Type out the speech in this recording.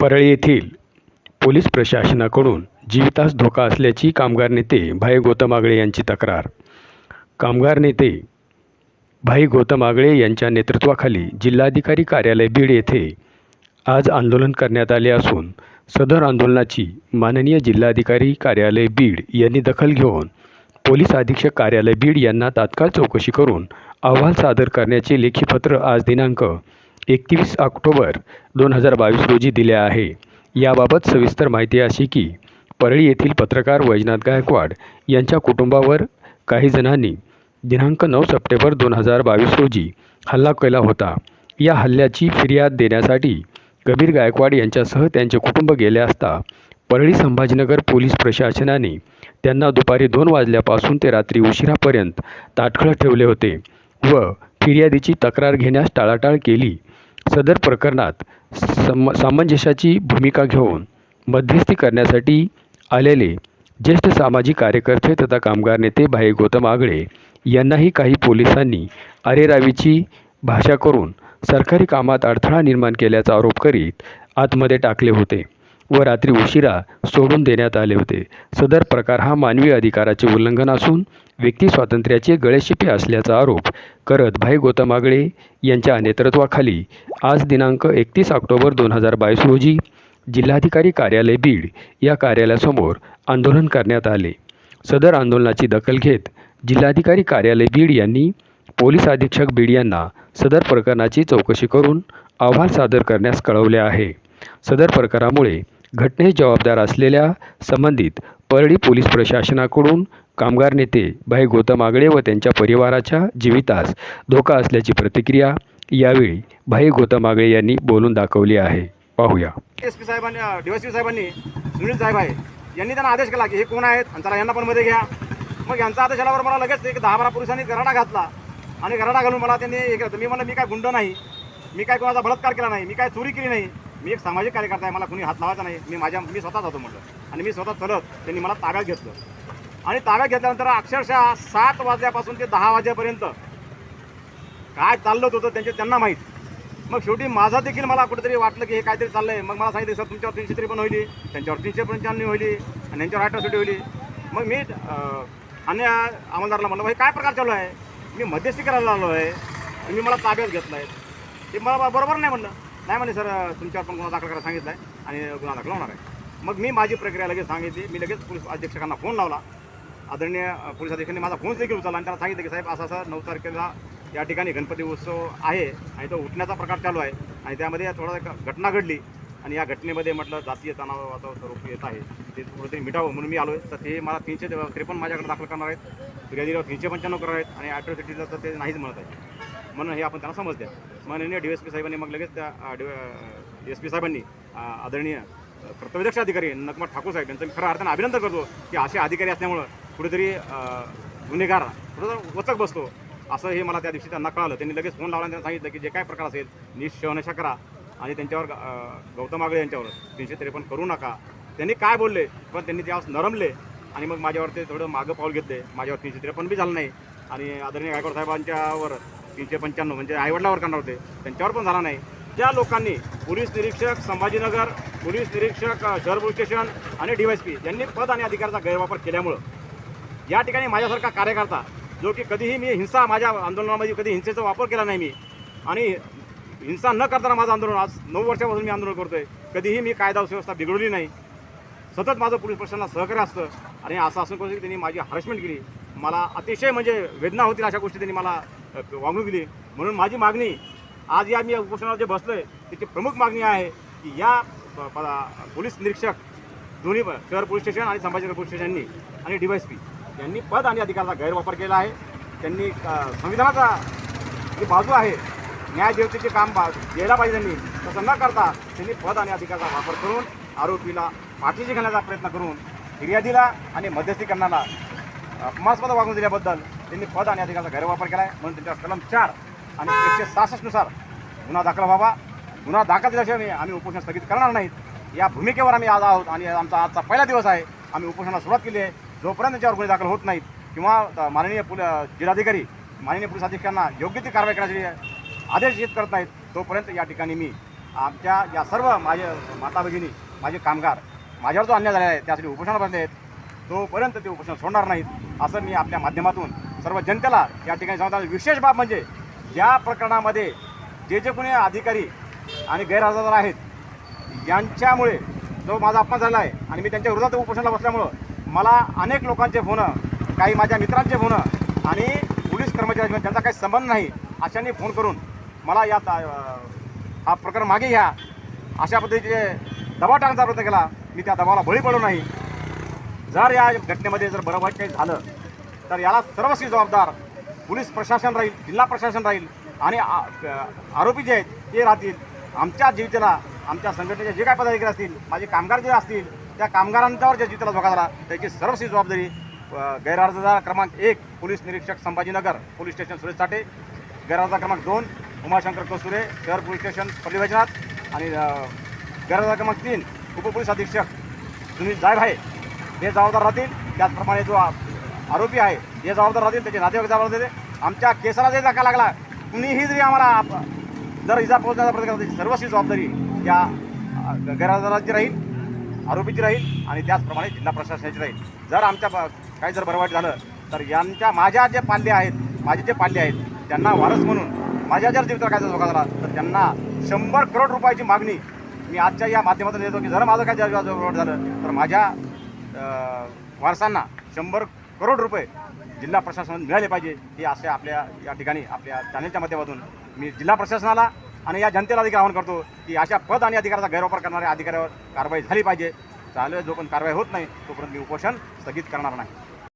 परळी येथील पोलीस प्रशासनाकडून जीवितास धोका असल्याची कामगार नेते भाई गौतम आगळे यांची तक्रार. कामगार नेते भाई गौतम आगळे यांच्या नेतृत्वाखाली जिल्हाधिकारी कार्यालय बीड येथे आज आंदोलन करण्यात आले असून सदर आंदोलनाची माननीय जिल्हाधिकारी कार्यालय बीड यांनी दखल घेऊन पोलीस अधीक्षक कार्यालय बीड यांना तात्काळ चौकशी करून अहवाल सादर करण्याचे लेखी पत्र आज दिनांक एकतीस ऑक्टोबर दोन हजार बावीस रोजी दिल्या आहे. याबाबत सविस्तर माहिती अशी की परळी येथील पत्रकार वैजनाथ गायकवाड यांच्या कुटुंबावर काही जणांनी दिनांक नऊ सप्टेंबर दोन हजार बावीस रोजी हल्ला केला होता. या हल्ल्याची फिर्याद देण्यासाठी कबीर गायकवाड यांच्यासह त्यांचे कुटुंब गेले असता परळी संभाजीनगर पोलीस प्रशासनाने त्यांना दुपारी दोन वाजल्यापासून ते रात्री उशिरापर्यंत ताटखळ ठेवले होते व फिर्यादीची तक्रार घेण्यास टाळाटाळ केली. सदर प्रकरणात सम सामंजस्याची भूमिका घेऊन मध्यस्थी करण्यासाठी आलेले ज्येष्ठ सामाजिक कार्यकर्ते तथा कामगार नेते भाई गौतम आगळे यांनाही काही पोलिसांनी अरेरावीची भाषा करून सरकारी कामात अडथळा निर्माण केल्याचा आरोप करीत आतमध्ये टाकले होते व रात्री उशिरा सोडून देण्यात आले होते. सदर प्रकार हा मानवी अधिकाराचे उल्लंघन असून व्यक्ती स्वातंत्र्याचे गळेशिपे असल्याचा आरोप करत भाई गौतम आगळे यांच्या नेतृत्वाखाली आज दिनांक एकतीस ऑक्टोबर दोन हजार बावीस रोजी जिल्हाधिकारी कार्यालय बीड या कार्यालयासमोर आंदोलन करण्यात आले. सदर आंदोलनाची दखल घेत जिल्हाधिकारी कार्यालय बीड यांनी पोलीस अधीक्षक बीड यांना सदर प्रकरणाची चौकशी करून अहवाल सादर करण्यास कळवले आहे. सदर प्रकारामुळे घटनेस जबाबदार असलेल्या संबंधित परळी पोलीस प्रशासनाकडून कामगार नेते भाई गौतम आगळे व त्यांच्या परिवाराच्या जीवितास धोका असल्याची प्रतिक्रिया यावेळी भाई गौतम आगळे यांनी बोलून दाखवली आहे. पाहूया. एस पी साहेबांनी डीवायसी साहेबांनी सुनील साहेब आहे यांनी त्यांना आदेश केला की हे कोण आहेत? आणि यांना पण मध्ये घ्या. मग यांचा आदेश आल्यावर मला लगेच एक दहा बारा पुरुषांनी गराडा घातला आणि गराडा घालून मला त्यांनी हे केलं. मी म्हणलं मी काय गुंड नाही मी काय कोणाचा बलात्कार केला नाही मी काय चोरी केली नाही मी एक सामाजिक कार्यकर्ता आहे मला कुणी हात लावायचा नाही मी माझ्या मी स्वतःच होतो म्हटलं आणि मी स्वतः चलत त्यांनी मला ताब्यात घेतलं. आणि ताब्यात घेतल्यानंतर अक्षरशः सात वाजल्यापासून ते दहा वाजेपर्यंत काय चाललं होतं त्यांचे त्यांना माहीत. मग शेवटी माझा देखील मला कुठेतरी वाटलं की हे काहीतरी चाललं आहे मग मला सांगितलं सर तुमच्यावर तीनशे त्रेपन्न होईल. त्यांच्यावर तीनशे पंच्याण्णव होईल. आणि यांच्यावर अठराशे होईल. मग मी आणि अन्य अंमलदाराला म्हणलं हे काय प्रकार चालू आहे? मी मध्यस्थी करायला आलो आहे. आणि मी मला ताब्यात घेतलं आहे ते मला बरोबर नाही म्हणलं. नाही म्हणे सर तुमच्यावर पण गुन्हा दाखल करायला सांगितलं आहे आणि गुन्हा दाखल होणार आहे. मग मी माझी प्रक्रिया लगेच सांगितली. मी लगेच पोलीस अधीक्षकांना फोन लावला. आदरणीय पोलीस अधीक्षकांनी माझा फोन देखील उचलला आणि त्याला सांगितलं की साहेब असं असं नऊ तारखेला या ठिकाणी गणपती उत्सव आहे आणि तो उठण्याचा प्रकार चालू आहे आणि त्यामध्ये थोडा एक घटना घडली आणि या घटनेमध्ये म्हटलं जातीय तणावाचं स्वरूप येत आहे. ते थोडंतरी मिटावं म्हणून मी आलो आहे तर ते मला तीनशे त्रेपन्न माझ्याकडे दाखल करणार आहेत. फिर्यादीवर तीनशे पंच्याण्णव करणार आहेत आणि ॲट्रोसिटीला तर ते नाहीच म्हणत आहे म्हणून हे आपण त्यांना समजते म्हणून डी एस पी साहेबांनी मग लगेच त्या डी एस पी साहेबांनी आदरणीय कर्तव्यदक्ष अधिकारी नकमत ठाकूर साहेब यांचं मी अर्थानं अभिनंदन करतो की असे अधिकारी असल्यामुळं कुठेतरी गुन्हेगार कुठं वचक बसतो. असं हे मला त्या दिवशी त्यांना कळालं. त्यांनी लगेच फोन लावला त्यांना सांगितलं की जे काय प्रकार असेल निशनशा करा. आणि त्यांच्यावर गौतम आगळे यांच्यावर तीनशे त्रेपन्न करू नका. त्यांनी काय बोलले? पण त्यांनी त्यावेळेस नरमले. आणि मग माझ्यावर ते थोडं मागं पाऊल घेतले. माझ्यावर तीनशे त्रेपन्न बी झालं नाही. आणि आदरणीय गायकवाड साहेबांच्यावर तीनशे पंच्याण्णव म्हणजे आईवडिलावर करणार होते. त्यांच्यावर पण झाला नाही. त्या लोकांनी पोलीस निरीक्षक संभाजीनगर पोलीस निरीक्षक शहर पोलीस स्टेशन आणि डी पी यांनी पद आणि अधिकाराचा गैरवापर केल्यामुळं या ठिकाणी माझ्यासारखा कार्यकर्ता जो की कधीही मी हिंसा माझ्या आंदोलनामध्ये कधी हिंसेचा वापर केला नाही मी आणि हिंसा न करताना माझं आंदोलन आज नऊ वर्षापासून मी आंदोलन करतोय कधीही मी कायदा सुव्यवस्था बिघडवली नाही. सतत माझं पोलीस प्रशासनाला सहकार्य असतं आणि असं असून करून त्यांनी माझी हॅरेसमेंट केली. मला अतिशय म्हणजे वेदना होतील अशा गोष्टी त्यांनी मला वागणूक दिली. म्हणून माझी मागणी आज या मी या उपोषणावर जे आहे त्याची प्रमुख मागणी आहे की या प- पोलीस निरीक्षक दोन्ही शहर पोलीस स्टेशन आणि संभाजीनगर पोलीस स्टेशननी आणि डी पी यांनी पद आणि अधिकाराचा गैरवापर केला आहे. त्यांनी संविधानाचा जी बाजू आहे न्यायदेवतेचे काम बा द्यायला पाहिजे त्यांनी तसं न करता त्यांनी पद आणि अधिकाराचा वापर करून आरोपीला पाठीशी घेण्याचा प्रयत्न करून फिर्यादीला आणि मध्यस्थीकरणाला अपमानास्पद वागणूक दिल्याबद्दल त्यांनी पद आणि अधिकाराचा गैरवापर केला आहे. म्हणून त्यांच्या कलम चार आणि एकशे सहासष्टनुसार गुन्हा दाखल व्हावा. गुन्हा दाखल दिल्याशिवाय आम्ही उपोषण स्थगित करणार नाहीत. या भूमिकेवर आम्ही आज आहोत आणि आमचा आजचा पहिला दिवस आहे. आम्ही उपोषणाला सुरुवात केली आहे. जोपर्यंत त्यांच्यावर गुन्हे दाखल होत नाहीत किंवा माननीय पोल जिल्हाधिकारी माननीय पोलीस अधीक्षकांना योग्य ती कारवाई करण्याचे आदेश येत करत नाहीत तोपर्यंत या ठिकाणी मी आमच्या या सर्व माझे माता भगिनी माझे कामगार माझ्यावर जो अन्याय झालेला आहे त्यासाठी उपोषण बसले आहेत तोपर्यंत ते उपोषण सोडणार नाहीत असं मी आपल्या माध्यमातून सर्व जनतेला या ठिकाणी सांगतो. विशेष बाब म्हणजे या प्रकरणामध्ये जे जे कोणी अधिकारी आणि गैरहजर आहेत यांच्यामुळे जो माझा अपमान झाला आहे आणि मी त्यांच्या विरोधात उपोषणाला बसल्यामुळं मला अनेक लोकांचे फोन काही माझ्या मित्रांचे फोन आणि पोलीस कर्मचारी त्यांचा काही संबंध नाही अशांनी फोन करून मला या हा प्रकरण मागे घ्या. अशा पद्धतीचे दबाव टाकण्याचा प्रयत्न केला. मी त्या दबावाला बळी पडू नाही. जर या घटनेमध्ये जर बरं वाईट काही झालं तर याला सर्वस्वी जबाबदार पोलीस प्रशासन राहील जिल्हा प्रशासन राहील आणि आरोपी जे आहेत ते राहतील. आमच्या जीवतेला आमच्या संघटनेचे जे काय पदाधिकारी असतील माझे कामगार जे असतील त्या कामगारांच्यावर ज्या जीविताला धोका झाला त्याची सर्वस्वी जबाबदारी गैरअर्जदार क्रमांक एक पोलीस निरीक्षक संभाजीनगर पोलीस स्टेशन सुरेश साठे गैरहजरदार क्रमांक दोन उमाशंकर कस्तुरे शहर पोलीस स्टेशन पल्ली वैजनाथ आणि अ, क्रमांक तीन उपपोलीस अधीक्षक सुनील आहे हे जबाबदार राहतील. त्याचप्रमाणे जो आरोपी आहे हे जबाबदार राहतील त्याचे नातेवाईक जबाबदार देते आमच्या केसाला जरी धक्का लागला कुणीही जरी आम्हाला जर इजा पोहोचण्याचा प्रयत्न केला त्याची सर्वस्वी जबाबदारी या गैरहजाराची राहील. आरोपीची राहील आणि त्याचप्रमाणे जिल्हा प्रशासनाची राहील. जर आमच्या ब- काही जर बरं झालं तर यांच्या माझ्या जे पाल्य आहेत माझे जे पाल्य आहेत त्यांना वारस म्हणून माझ्या जर जीविताला काय जर धोका झाला तर त्यांना शंभर करोड रुपयाची मागणी मी आजच्या या माध्यमातून देतो की जर माझं काय जर झालं तर माझ्या वारसांना शंभर करोड रुपये जिल्हा प्रशासनात मिळाले पाहिजे. हे असे आपल्या या ठिकाणी आपल्या चॅनलच्या माध्यमातून मी जिल्हा प्रशासनाला आणि या जनतेला देखील आवाहन करतो की अशा पद आणि अधिकाराचा गैरवापर करणाऱ्या अधिकाऱ्यावर कारवाई झाली पाहिजे. चालू जो पण कारवाई होत नाही तोपर्यंत मी उपोषण स्थगित करणार नाही.